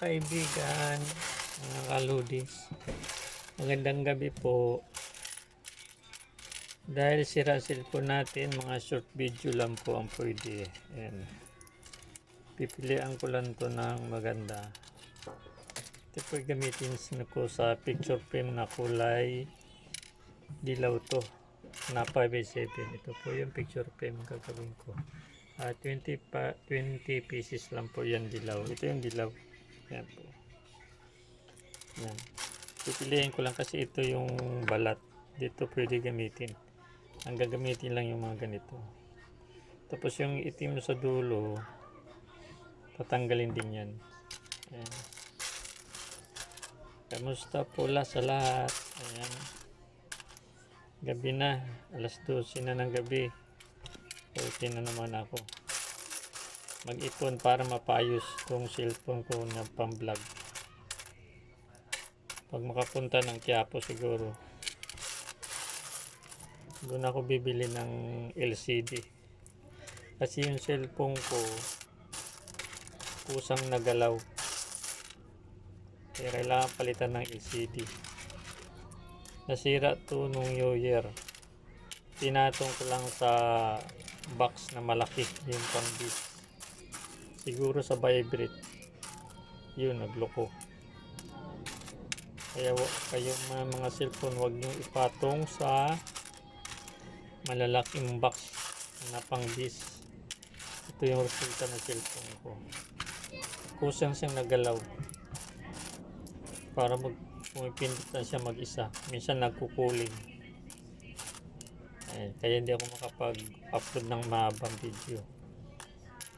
kaibigan, mga kaludis. Magandang gabi po. Dahil sira cellphone natin, mga short video lang po ang pwede. Ayan. Pipilian ko lang to ng maganda. Ito po gamitin ko sa picture frame na kulay dilaw to. Na 5x7. Ito po yung picture frame gagawin ko. Ah, 20 pa 20 pieces lang po yan dilaw. Ito yung dilaw. Yan po. Yan. Pipiliin ko lang kasi ito yung balat. Dito pwede gamitin. Ang gagamitin lang yung mga ganito. Tapos yung itim sa dulo, tatanggalin din yan. Ayan. Kamusta pula sa lahat? Ayan. Gabi na. Alas 12 na ng gabi. Okay na naman ako. Mag-ipon para mapayos tong cellphone ko na pang-vlog. Pag makapunta ng Quiapo siguro. Doon ako bibili ng LCD. Kasi yung cellphone ko kusang nagalaw. Kaya kailangan palitan ng LCD. Nasira to nung New Year. Tinatong ko lang sa box na malaki yung pang Siguro sa vibrate. Yun, nagloko. Kaya wa- kayo mga, mga cellphone wag nyo ipatong sa malalaking box na pang disk. Ito yung resulta ng cellphone ko. Kusang siyang nagalaw. Para mag pumipindot siya mag-isa. Minsan nagkukuling. Eh, kaya hindi ako makapag-upload ng mahabang video.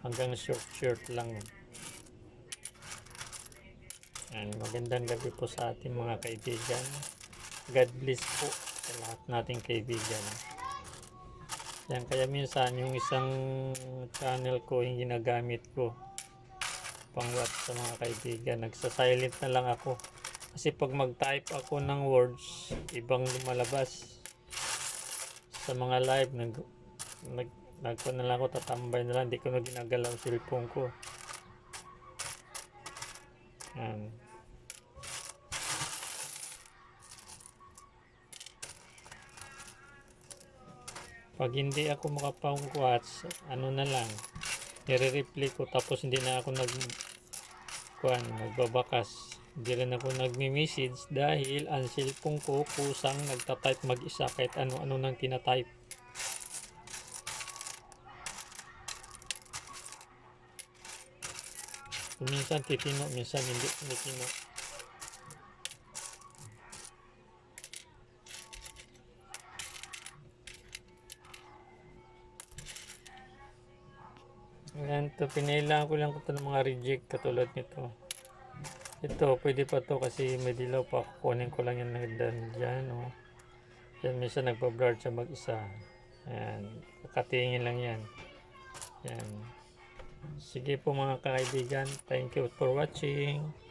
Hanggang short-short lang. Yan, magandang gabi po sa ating mga kaibigan. God bless po sa lahat nating kaibigan. Yan, kaya minsan yung isang channel ko yung ginagamit ko pang watch sa mga kaibigan. Nagsa-silent na lang ako. Kasi pag mag-type ako ng words, ibang lumalabas sa mga live. Nag, nag, nagko na lang ako, tatambay na lang. Hindi ko na ginagalaw cellphone ko. Yan. Pag hindi ako makapang-watch, ano na lang, nire-replay ko tapos hindi na ako nag kuan, nagbabakas. Hindi rin ako nagmi-message dahil ang cellphone ko kusang nagta-type mag-isa kahit ano-ano nang tina-type. Minsan titino, minsan hindi titino. Ayan to, pinailangan ko lang ito ng mga reject katulad nito. Ito, pwede pa to kasi may dilaw pa. Kukunin ko lang yan na dyan. Oh. Yan, minsan nagpa-blur siya mag-isa. Ayan, kakatingin lang yan. Yan. Sige po mga kaibigan, thank you for watching.